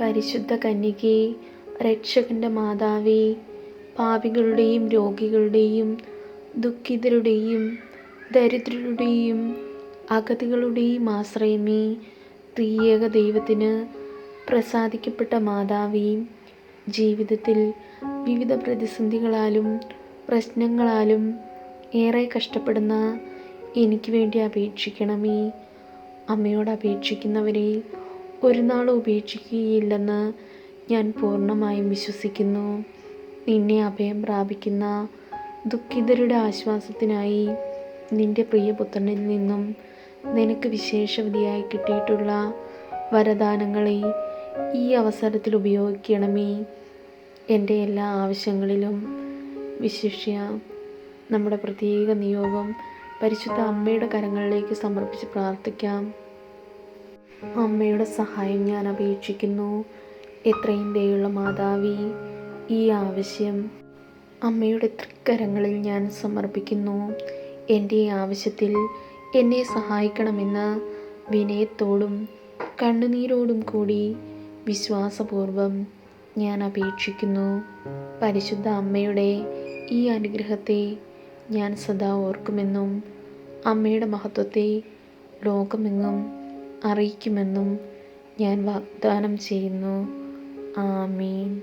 പരിശുദ്ധ കന്യകേ രക്ഷകന്റെ മാതാവേ പാപികളുടെയും രോഗികളുടെയും ദുഃഖിതരുടെയും ദരിദ്രരുടെയും അഗതികളുടെയും ആശ്രയമേ ത്രിയേക ദൈവത്തിന് പ്രസാദിക്കപ്പെട്ട മാതാവേ ജീവിതത്തിൽ വിവിധ പ്രതിസന്ധികളാലും പ്രശ്നങ്ങളാലും ഏറെ കഷ്ടപ്പെടുന്ന എനിക്ക് വേണ്ടി അപേക്ഷിക്കണമേ. അമ്മയോട് അപേക്ഷിക്കുന്നവരെ ഒരു നാളും ഉപേക്ഷിക്കുകയില്ലെന്ന് ഞാൻ പൂർണമായും വിശ്വസിക്കുന്നു. നിന്നെ അഭയം പ്രാപിക്കുന്ന ദുഃഖിതരുടെ ആശ്വാസത്തിനായി നിന്റെ പ്രിയപുത്രനിൽ നിന്നും നിനക്ക് വിശേഷവതിയായി കിട്ടിയിട്ടുള്ള വരദാനങ്ങളെ ഈ അവസരത്തിൽ ഉപയോഗിക്കണമേ. എന്റെ എല്ലാ ആവശ്യങ്ങളിലും വിശിഷ്യ നമ്മുടെ പ്രത്യേക നിയോഗം പരിശുദ്ധ അമ്മയുടെ കരങ്ങളിലേക്ക് സമർപ്പിച്ച് പ്രാർത്ഥിക്കാം. അമ്മയുടെ സഹായം ഞാൻ അപേക്ഷിക്കുന്നു. എത്രയും ദയുള്ള മാതാവി ഈ ആവശ്യം അമ്മയുടെ തൃക്കരങ്ങളിൽ ഞാൻ സമർപ്പിക്കുന്നു. എന്റെ ആവശ്യത്തിൽ എന്നെ സഹായിക്കണമെന്ന് വിനയത്തോടും കണ്ണുനീരോടും കൂടി വിശ്വാസപൂർവം ഞാൻ അപേക്ഷിക്കുന്നു. പരിശുദ്ധ അമ്മയുടെ ഈ അനുഗ്രഹത്തെ ഞാൻ സദാ ഓർക്കുമെന്നും അമ്മയുടെ മഹത്വത്തെ ലോകമെങ്ങും അറിയിക്കുമെന്നും ഞാൻ വാഗ്ദാനം ചെയ്യുന്നു. ആമീൻ.